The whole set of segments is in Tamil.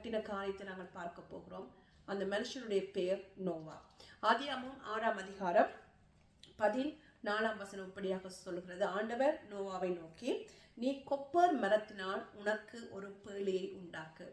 கட்டின காரியத்தை நாங்கள் பார்க்க போகிறோம். அந்த மனுஷனுடைய பெயர் நோவா. ஆதியாமும் ஆறாம் அதிகாரம் பதின் நாலாம் வசனம் இப்படியாக சொல்கிறது. ஆண்டவர் நோவாவை நோக்கி நீ கொப்பர் மரத்தினால் உனக்கு ஒரு பேழையை உண்டாக்கு.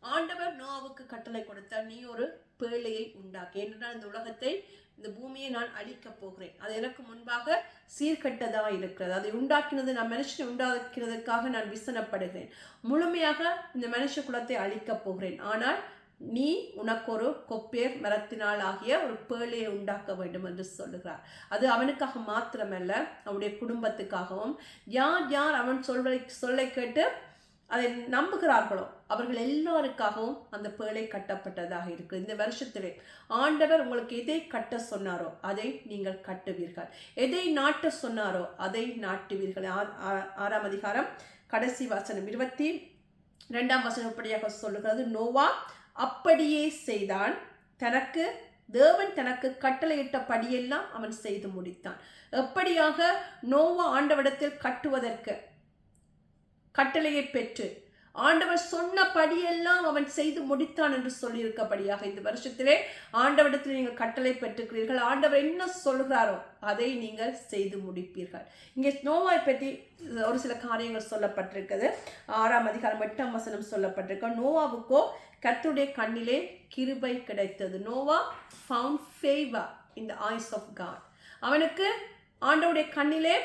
ஆண்டவர் நோவாவுக்கு கட்டளை கொடுத்தார் நீ ஒரு பேழையை உண்டாக்கு. ஏனென்றால் இந்த உலகத்தை இந்த பூமியை நான் அழிக்கப் போகிறேன். அது எனக்கு முன்பாக சீர்கட்டதாக இருக்கிறது. அதை உண்டாக்கினது நான் மனுஷனை உண்டாக்கிறதுக்காக நான் விசனப்படுகிறேன். முழுமையாக இந்த மனுஷ குலத்தை அழிக்கப் போகிறேன். ஆனால் நீ உனக்கு ஒரு கொப்பேர் மரத்தினால் ஆகிய ஒரு பேழையை உண்டாக்க வேண்டும் என்று சொல்லுகிறார். அது அவனுக்காக மாத்திரமல்ல அவனுடைய குடும்பத்துக்காகவும். யார் யார் அவன் சொல்வதை சொல்லை கேட்டு அதை நம்புகிறார்களோ அவர்கள் எல்லாருக்காகவும் அந்த பேழை கட்டப்பட்டதாக இருக்கு. இந்த வருஷத்திலே ஆண்டவர் உங்களுக்கு எதை கட்ட சொன்னாரோ அதை நீங்கள் கட்டுவீர்கள். எதை நாட்ட சொன்னாரோ அதை நாட்டுவீர்கள். ஆ- ஆறாம் அதிகாரம் கடைசி வசனம். இருபத்தி ரெண்டாம் வசனம் இப்படியாக சொல்லுகிறது. நோவா அப்படியே செய்தான். தனக்கு தேவன் தனக்கு கட்டளையிட்டபடியெல்லாம் அவன் செய்து முடித்தான். எப்படியாக நோவா ஆண்டவிடத்தில் கட்டுவதற்கு கட்டளையை பெற்று ஆண்டவர் சொன்னபடியெல்லாம் அவன் செய்து முடித்தான் என்று சொல்லியிருக்கபடியாக இந்த வருஷத்திலே ஆண்டவரிடத்தில் நீங்கள் கட்டளை பெற்றுக்கிறீர்கள். ஆண்டவர் என்ன சொல்கிறாரோ அதை நீங்கள் செய்து முடிப்பீர்கள். இங்கே நோவாய் பற்றி ஒரு சில காரியங்கள் சொல்லப்பட்டிருக்கிறது ஆறாம் அதிகாரம் எட்டாம் வசனம் சொல்லப்பட்டிருக்க. நோவாவுக்கோ கத்துடைய கண்ணிலே கிருபை கிடைத்தது. நோவா ஃபவுண்ட் ஃபேவா இந்த ஆய்ஸ் ஆஃப் காட் அவனுக்கு ஆண்டவுடைய கண்ணிலே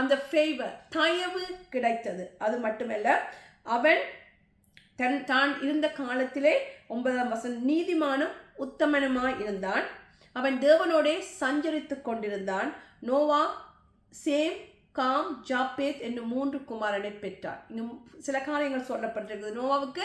அந்த ஃபேவர் தயவு கிடைத்தது. அது மட்டுமல்ல அவன் தன் தான் இருந்த காலத்திலே ஒன்பதாம் வசன் நீதிமானும் உத்தமனுமாய் இருந்தான். அவன் தேவனோடே சஞ்சரித்து கொண்டிருந்தான். நோவா சேம் காம் ஜாப்பேத் என்னும் மூன்று குமாரனை பெற்றார். இன்னும் சில காரியங்கள் சொல்லப்பட்டிருக்கிறது. நோவாவுக்கு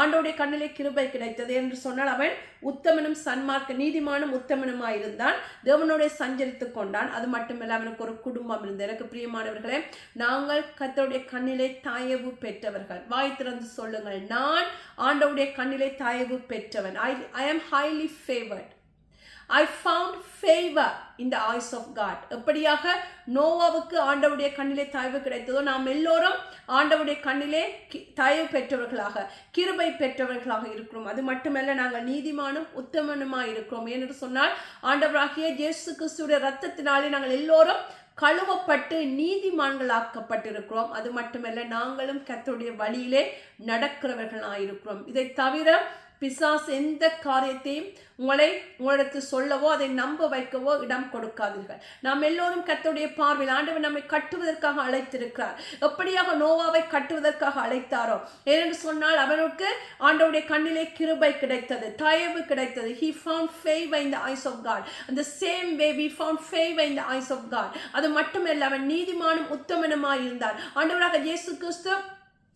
ஆண்டோடைய கண்ணிலே கிருபை கிடைத்தது என்று சொன்னால் அவன் உத்தமனும் சன்மார்க்க நீதிமானும் உத்தமனுமாய் இருந்தான் தேவனோட சஞ்சரித்து கொண்டான். அது மட்டுமில்ல அவனுக்கு ஒரு குடும்பம் இருந்தது. எனக்கு பிரியமானவர்களே நாங்கள் கத்தருடைய கண்ணிலே தாயவு பெற்றவர்கள். வாய் திறந்து சொல்லுங்கள். நான் ஆண்டவுடைய கண்ணிலே தாயவு பெற்றவன். I I am highly favoured I found favour இந்த ஐஸ் ஆஃப் காட் எப்படியாக நோவாவுக்கு ஆண்டவுடைய கண்ணிலே தயவு கிடைத்ததோ நாம் எல்லோரும் ஆண்டவுடைய கண்ணிலே கி- தயவு பெற்றவர்களாக கிருபை பெற்றவர்களாக இருக்கிறோம். அது மட்டுமல்ல நாங்கள் நீதிமானும் உத்தமனுமாக இருக்கிறோம். ஏனென்று சொன்னால் ஆண்டவராகிய ஜேசு கிறிஸ்துடைய ரத்தத்தினாலே நாங்கள் எல்லோரும் கழுவப்பட்டு நீதிமான்களாக்கப்பட்டிருக்கிறோம். அது மட்டுமல்ல நாங்களும் கத்தருடைய வழியிலே நடக்கிறவர்களாக இருக்கிறோம் இதை தவிர பிசாஸ் எந்த காரியத்தையும் உங்களை உங்களுக்கு சொல்லவோ அதை நம்ப வைக்கவோ இடம் கொடுக்காதீர்கள். நாம் எல்லோரும் கத்தோடைய பார்வையில் ஆண்டவர் நம்மை கட்டுவதற்காக அழைத்திருக்கிறார். எப்படியாக நோவாவை கட்டுவதற்காக அழைத்தாரோ? ஏனென்று சொன்னால் அவனுக்கு ஆண்டவுடைய கண்ணிலே கிருபை கிடைத்தது தயவு கிடைத்தது. He found favour in the of of God. Same the same way we found favor in the eyes அது மட்டுமல்ல அவன் நீதிமானும் உத்தமனுமாய் இருந்தார் ஆண்டவராக இயேசு கிறிஸ்து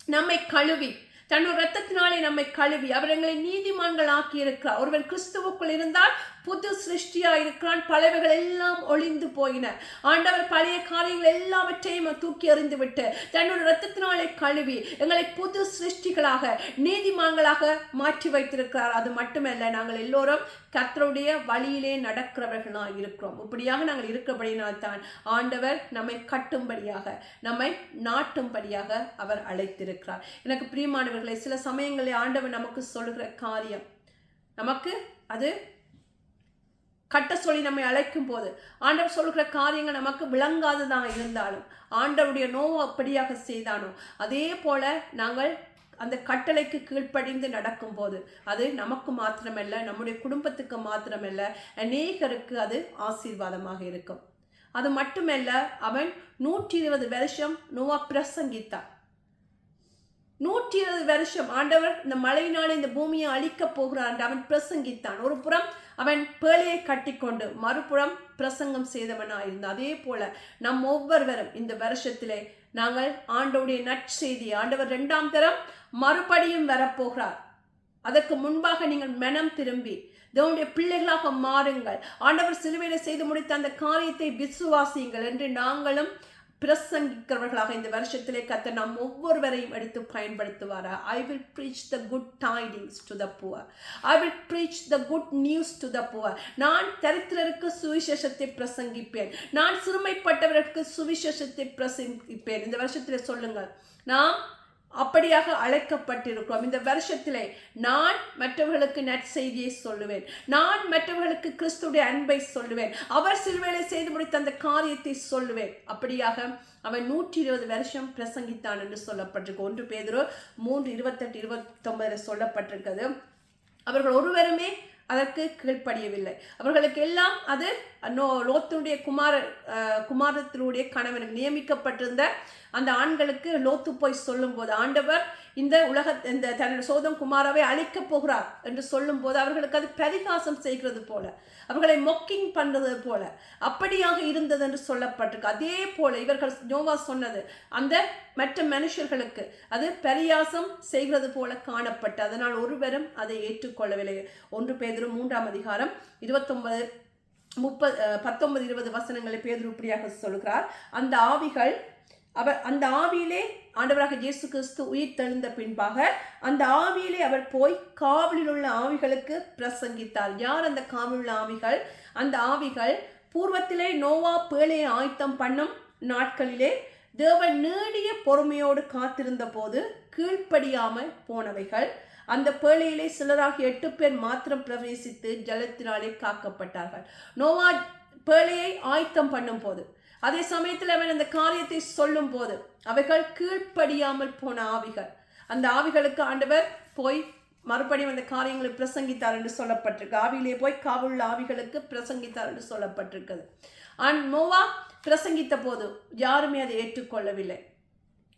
நம்மை கழுவி தன்னுடைய ரத்தத்தினாலே நம்மை கழுவி அவர் எங்களை நீதிமான்கள் ஆக்கியிருக்கிறார் ஒருவன் கிறிஸ்துவுக்குள் இருந்தால் புது சிருஷ்டியாக இருக்கிறான். பழவைகள் எல்லாம் ஒளிந்து போயின. ஆண்டவர் பழைய காரியங்கள் எல்லாவற்றையும் தூக்கி எறிந்து விட்டு தன்னுடைய ரத்தத்தினாலே கழுவி எங்களை புது சிருஷ்டிகளாக நீதிமான்களாக மாற்றி வைத்திருக்கிறார். அது மட்டுமல்ல நாங்கள் எல்லோரும் கத்தருடைய வழியிலே நடக்கிறவர்களாக இருக்கிறோம். இப்படியாக நாங்கள் இருக்கிறபடியினால் தான் ஆண்டவர் நம்மை கட்டும்படியாக நம்மை நாட்டும்படியாக அவர் அழைத்திருக்கிறார். எனக்கு பிரியமானவர்களை சில சமயங்களில் ஆண்டவர் நமக்கு சொல்லுகிற காரியம் நமக்கு அது கட்ட சொல்லி நம்மை அழைக்கும் போது ஆண்டவர் சொல்கிற காரியங்கள் நமக்கு விளங்காததாக இருந்தாலும் ஆண்டவருடைய நோவு அப்படியாக செய்தானோ அதே போல நாங்கள் அந்த கட்டளைக்கு கீழ்ப்படிந்து நடக்கும்போது அது நமக்கு மாத்திரமல்ல நம்முடைய குடும்பத்துக்கு மாத்திரமல்ல அநேகருக்கு அது ஆசீர்வாதமாக இருக்கும். அது மட்டுமல்ல அவன் நூற்றி இருபது வருஷம் நோவா பிரசங்கித்தான் நூற்றி இருபது வருஷம் ஆண்டவர் இந்த மழையினால் இந்த பூமியை அழிக்கப் போகிறான் என்று அவன் பிரசங்கித்தான். ஒரு புறம் அவன் பேழையை கட்டிக்கொண்டு மறுபுறம் பிரசங்கம் செய்தவனாயிருந்தான். அதே போல நம் ஒவ்வொருவரும் இந்த வருஷத்திலே நாங்கள் ஆண்டவருடைய நற்செய்தி ஆண்டவர் ரெண்டாம் தரம் மறுபடியும் வரப்போகிறார். அதற்கு முன்பாக நீங்கள் மனம் திரும்பி தேவனுடைய பிள்ளைகளாக மாறுங்கள். ஆண்டவர் சிலுவையில் செய்து முடித்த அந்த காரியத்தை விசுவாசியுங்கள் என்று நாங்களும் பிரசங்கிக்கிறவர்களாக இந்த வருஷத்திலே கத்த நாம் ஒவ்வொருவரையும் எடுத்து பயன்படுத்துவாரா? I will preach the good tidings to the poor I will preach the good news to the poor நான் தரித்திரருக்கு சுவிசேஷத்தை பிரசங்கிப்பேன். நான் சிறுமைப்பட்டவருக்கு சுவிசேஷத்தை பிரசங்கிப்பேன். இந்த வருஷத்தில் சொல்லுங்கள். நாம் அப்படியாக அழைக்கப்பட்டிருக்கிறோம். இந்த வருஷத்திலே நான் மற்றவர்களுக்கு நற்செய்தியை சொல்லுவேன். நான் மற்றவர்களுக்கு கிறிஸ்துடைய அன்பை சொல்லுவேன். அவர் சிறுவேளை செய்து முடித்த அந்த காரியத்தை சொல்லுவேன். அப்படியாக அவன் நூற்றி இருபது வருஷம் பிரசங்கித்தான் என்று சொல்லப்பட்டிருக்கு. ஒன்று பேதரோ மூன்று இருபத்தெட்டு இருபத்தொன்பதில் சொல்லப்பட்டிருக்கிறது. அவர்கள் ஒருவருமே அதற்கு கீழ்ப்படியவில்லை. அவர்களுக்கு எல்லாம் அது நோ லோத்துடைய குமார குமாரத்தினுடைய கணவனுக்கு நியமிக்கப்பட்டிருந்த அந்த ஆண்களுக்கு லோத்து போய் சொல்லும்போது ஆண்டவர் இந்த உலக இந்த தன்னுடைய சோதம் குமாராவை அழிக்கப் போகிறார் என்று சொல்லும்போது அவர்களுக்கு அது பரிகாசம் செய்கிறது போல அவர்களை மொக்கிங் பண்ணுறது போல அப்படியாக இருந்தது என்று சொல்லப்பட்டிருக்கு. அதே போல இவர்கள் நோவா சொன்னது அந்த மற்ற மனுஷர்களுக்கு அது பரியாசம் செய்கிறது போல காணப்பட்டு அதனால் ஒருவரும் அதை ஏற்றுக்கொள்ளவில்லை. ஒன்று பேதரும் மூன்றாம் அதிகாரம் இருபத்தொன்பது முப்பது பத்தொன்பது இருபது வசனங்களை பேதர் இப்படியாக சொல்கிறார். அந்த ஆவிகள் அவர் அந்த ஆவியிலே ஆண்டவராக இயேசு கிறிஸ்து உயிர் தெழுந்த பின்பாக அந்த ஆவியிலே அவர் போய் காவலில் உள்ள ஆவிகளுக்கு பிரசங்கித்தார். யார் அந்த காவலில் உள்ள ஆவிகள்? அந்த ஆவிகள் பூர்வத்திலே நோவா பேழையை ஆயத்தம் பண்ணும் நாட்களிலே தேவன் நீடிய பொறுமையோடு காத்திருந்த போது கீழ்ப்படியாமல் போனவைகள். அந்த பேழையிலே சிலராக எட்டு பேர் மாத்திரம் பிரவேசித்து ஜலத்தினாலே காக்கப்பட்டார்கள். நோவா பேழையை ஆயத்தம் பண்ணும் போது அதே சமயத்தில் அவன் அந்த காரியத்தை சொல்லும் போது அவைகள் கீழ்ப்படியாமல் போன ஆவிகள். அந்த ஆவிகளுக்கு ஆண்டவர் போய் மறுபடியும் அந்த காரியங்களை பிரசங்கித்தார் என்று சொல்லப்பட்டிருக்கு. ஆவியிலே போய் காவுள்ள ஆவிகளுக்கு பிரசங்கித்தார் என்று சொல்லப்பட்டிருக்குது ஆன் நோவா பிரசங்கித்த போது யாருமே அதை ஏற்றுக்கொள்ளவில்லை.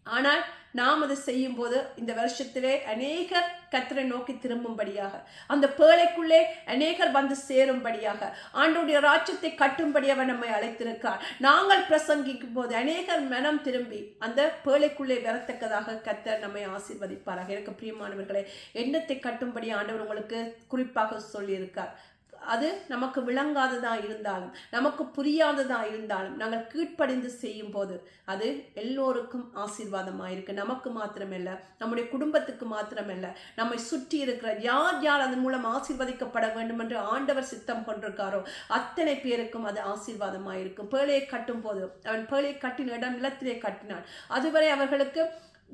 ஆனால் நாம் அதை செய்யும் போது இந்த வருஷத்திலே அநேகர் கத்தரை நோக்கி திரும்பும்படியாக அந்த பேழைக்குள்ளே அநேகர் வந்து சேரும்படியாக ஆண்டோடைய ராஜ்யத்தை கட்டும்படி அவர் நம்மை அழைத்திருக்கார் நாங்கள் பிரசங்கிக்கும் போது அநேகர் மனம் திரும்பி அந்த பேழைக்குள்ளே வரத்தக்கதாக கத்தர் நம்மை ஆசீர்வதிப்பாராக. எனக்கு பிரியமானவர்களே எண்ணத்தை கட்டும்படி ஆண்டவர் உங்களுக்கு குறிப்பாக சொல்லியிருக்கார். அது நமக்கு விளங்காததாக இருந்தாலும் நமக்கு புரியாததாக இருந்தாலும் நாங்கள் கீழ்ப்படிந்து செய்யும் போது அது எல்லோருக்கும் ஆசீர்வாதமாக இருக்கு நமக்கு மாத்திரமல்ல நம்முடைய குடும்பத்துக்கு மாத்திரமல்ல நம்மை சுற்றி இருக்கிற யார் யார் அதன் மூலம் ஆசீர்வதிக்கப்பட வேண்டும் என்று ஆண்டவர் சித்தம் கொண்டிருக்காரோ அத்தனை பேருக்கும் அது ஆசீர்வாதமாக இருக்கும் பேழையை கட்டும் போது அவன் பேழையை கட்டின இடம் நிலத்திலே கட்டினான். அதுவரை அவர்களுக்கு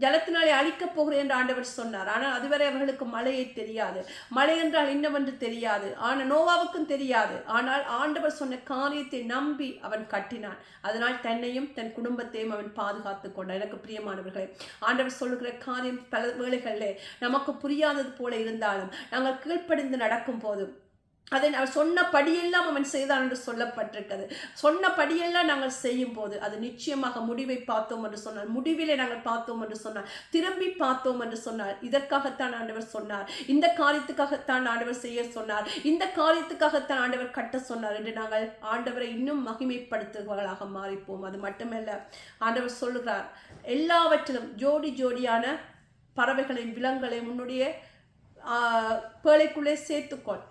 ஜலத்தினாலே அழிக்கப் போகிறேன் என்று ஆண்டவர் சொன்னார். ஆனால் அதுவரை அவர்களுக்கு மழையை தெரியாது. மழை என்றால் என்னவென்று தெரியாது. ஆனால் நோவாவுக்கும் தெரியாது. ஆனால் ஆண்டவர் சொன்ன காரியத்தை நம்பி அவன் கட்டினான். அதனால் தன்னையும் தன் குடும்பத்தையும் அவன் பாதுகாத்து கொண்டான். எனக்கு பிரியமானவர்களே ஆண்டவர் சொல்லுகிற காரியம் பல வேளைகளில் நமக்கு புரியாதது போல இருந்தாலும் நாங்கள் கீழ்ப்படிந்து நடக்கும் போதும் அதை அவர் சொன்ன படியெல்லாம் அவன் செய்தான் என்று சொல்லப்பட்டிருக்கிறது. சொன்ன படியெல்லாம் நாங்கள் செய்யும் போது அது நிச்சயமாக முடிவை பார்த்தோம் என்று சொன்னார். முடிவிலே நாங்கள் பார்த்தோம் என்று சொன்னார். திரும்பி பார்த்தோம் என்று சொன்னார். இதற்காகத்தான் ஆண்டவர் சொன்னார். இந்த காரியத்துக்காகத்தான் ஆண்டவர் செய்ய சொன்னார். இந்த காரியத்துக்காகத்தான் ஆண்டவர் கட்ட சொன்னார் என்று நாங்கள் ஆண்டவரை இன்னும் மகிமைப்படுத்துபவர்களாக மாறிப்போம். அது மட்டுமல்ல ஆண்டவர் சொல்லுகிறார் எல்லாவற்றிலும் ஜோடி ஜோடியான பறவைகளையும் விலங்குகளையும் உன்னுடைய பேழைக்குள்ளே சேர்த்துக்கொள்.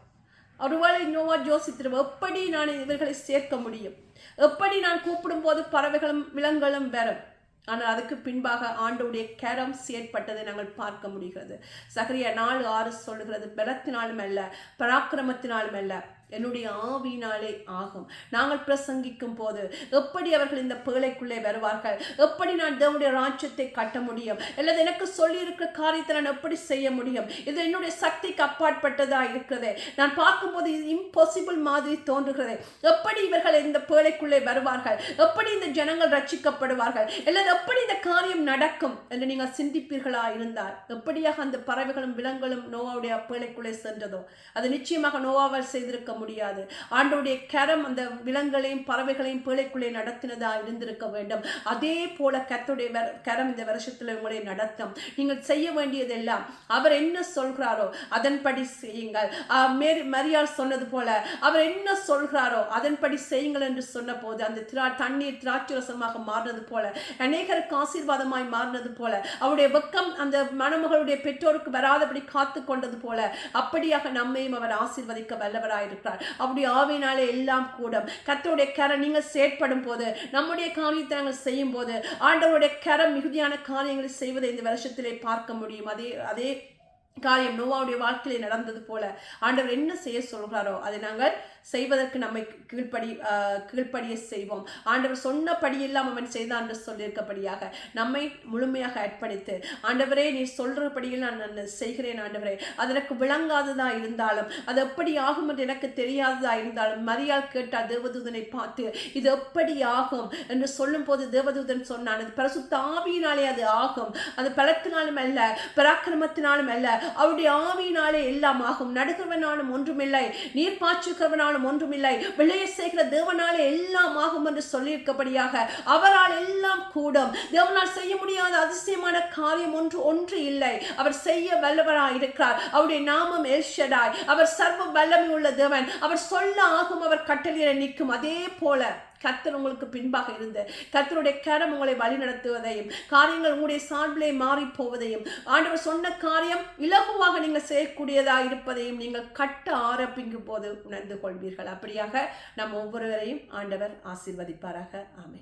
ஒருவேளை நோவா யோசித்திருவோம் எப்படி நான் இவர்களை சேர்க்க முடியும்? எப்படி நான் கூப்பிடும்போது பறவைகளும் விலங்குகளும் வரும்? ஆனால் அதுக்கு பின்பாக ஆண்டவுடைய கேரம்ஸ் செயற்பட்டதை நாங்கள் பார்க்க முடிகிறது. சகரிய நாலு ஆறு சொல்லுகிறது பலத்தினாலும் அல்ல பராக்கிரமத்தினாலும் அல்ல என்னுடைய ஆவியினாலே ஆகும். நாங்கள் பிரசங்கிக்கும் போது எப்படி அவர்கள் இந்த பேழைக்குள்ளே வருவார்கள்? எப்படி நான் தேவனுடைய ராஜ்யத்தை கட்ட முடியும்? அல்லது எனக்கு சொல்லியிருக்கிற காரியத்தை நான் எப்படி செய்ய முடியும்? இது என்னுடைய சக்திக்கு அப்பாற்பட்டதா இருக்கிறது. நான் பார்க்கும்போது இது இம்பாசிபிள் மாதிரி தோன்றுகிறது. எப்படி இவர்கள் இந்த பேழைக்குள்ளே வருவார்கள்? எப்படி இந்த ஜனங்கள் ரட்சிக்கப்படுவார்கள்? அல்லது எப்படி இந்த காரியம் நடக்கும் என்று நீங்கள் சிந்திப்பீர்களா இருந்தால்? எப்படியாக அந்த பறவைகளும் விலங்குகளும் நோவாவுடைய பேழைக்குள்ளே சென்றதோ? அது நிச்சயமாக நோவாவால் செய்திருக்க முடியாது. ஆண்டோடைய கரம் அந்த விலங்குகளையும் பறவைகளையும் பேழைக்குள்ளே நடத்தினதா இருந்திருக்க வேண்டும். அதே போல கத்துடைய கரம் இந்த வருஷத்தில் உங்களை நடத்தும். நீங்கள் செய்ய வேண்டியதெல்லாம் அவர் என்ன சொல்கிறாரோ அதன்படி செய்யுங்கள். மேரி மரியாள் சொன்னது போல அவர் என்ன சொல்கிறாரோ அதன்படி செய்யுங்கள் என்று சொன்ன போது அந்த திரா தண்ணீர் திராட்சரசமாக மாறினது போல அநேகருக்கு ஆசீர்வாதமாய் மாறினது போல அவருடைய வெக்கம் அந்த மணமகளுடைய பெற்றோருக்கு வராதபடி காத்து கொண்டது போல அப்படியாக நம்மையும் அவர் ஆசீர்வதிக்க வல்லவராயிருக்கிறார் அப்படி ஆவினாலே எல்லாம் கூடும். கர்த்தருடைய கரம் நீங்கள் செயற்படும் போது நம்முடைய காரியத்தை நாங்கள் செய்யும் போது ஆண்டவருடைய கரம் மிகுதியான காரியங்களை செய்வதை இந்த வருஷத்திலே பார்க்க முடியும். அதே அதே காரியம் நோவாவுடைய வாழ்க்கையிலே நடந்தது போல. ஆண்டவர் என்ன செய்ய சொல்கிறாரோ அதை நாங்கள் செய்வதற்கு நம்மை கீழ்ப்படி கீழ்ப்படிய செய்வோம். ஆண்டவர் சொன்னபடி எல்லாம் அவன் செய்தான் என்று சொல்லியிருக்கபடியாக நம்மை முழுமையாக அர்ப்பணித்து ஆண்டவரே நீ சொல்றபடியில் நான் நான் செய்கிறேன் ஆண்டவரே? அது எனக்கு விளங்காததா இருந்தாலும் அது எப்படி ஆகும் என்று எனக்கு தெரியாததா இருந்தாலும் மரியாள் கேட்டால் தேவதூதனை பார்த்து இது எப்படி ஆகும்? என்று சொல்லும்போது தேவதூதன் சொன்னான் அது பரிசுத்த ஆவியினாலே அது ஆகும். அது பலத்தினாலும் அல்ல பராக்கிரமத்தினாலும் அல்ல. அவருடைய ஆவியினாலே எல்லாம் ஆகும். நடுகிறவனாலும் ஒன்றுமில்லை. நீர் பாய்ச்சுகிறவனாலும் ஒன்றுமில்லை. விளைய செய்கிற தேவனாலே எல்லாம் ஆகும் என்று சொல்லியிருக்கபடியாக அவரால் எல்லாம் கூடும். தேவனால் செய்ய முடியாத அதிசயமான காரியம் ஒன்று ஒன்று இல்லை. அவர் செய்ய வல்லவராய் இருக்கிறார். அவருடைய நாமம் எல்ஷடாய். அவர் சர்வ வல்லமை உள்ள தேவன். அவர் சொல்ல ஆகும் அவர் கட்டளையில நிற்கும். அதே போல கத்தர் உங்களுக்கு பின்பாக இருந்து கத்தருடைய கரம் உங்களை வழிநடத்துவதையும் காரியங்கள் உங்களுடைய சார்பிலே மாறி போவதையும் ஆண்டவர் சொன்ன காரியம் இலகுவாக நீங்கள் செய்யக்கூடியதாக இருப்பதையும் நீங்கள் கட்ட ஆரம்பிக்கும் போது உணர்ந்து கொள்வீர்கள். அப்படியாக நம் ஒவ்வொருவரையும் ஆண்டவர் ஆசிர்வதிப்பாராக. ஆமே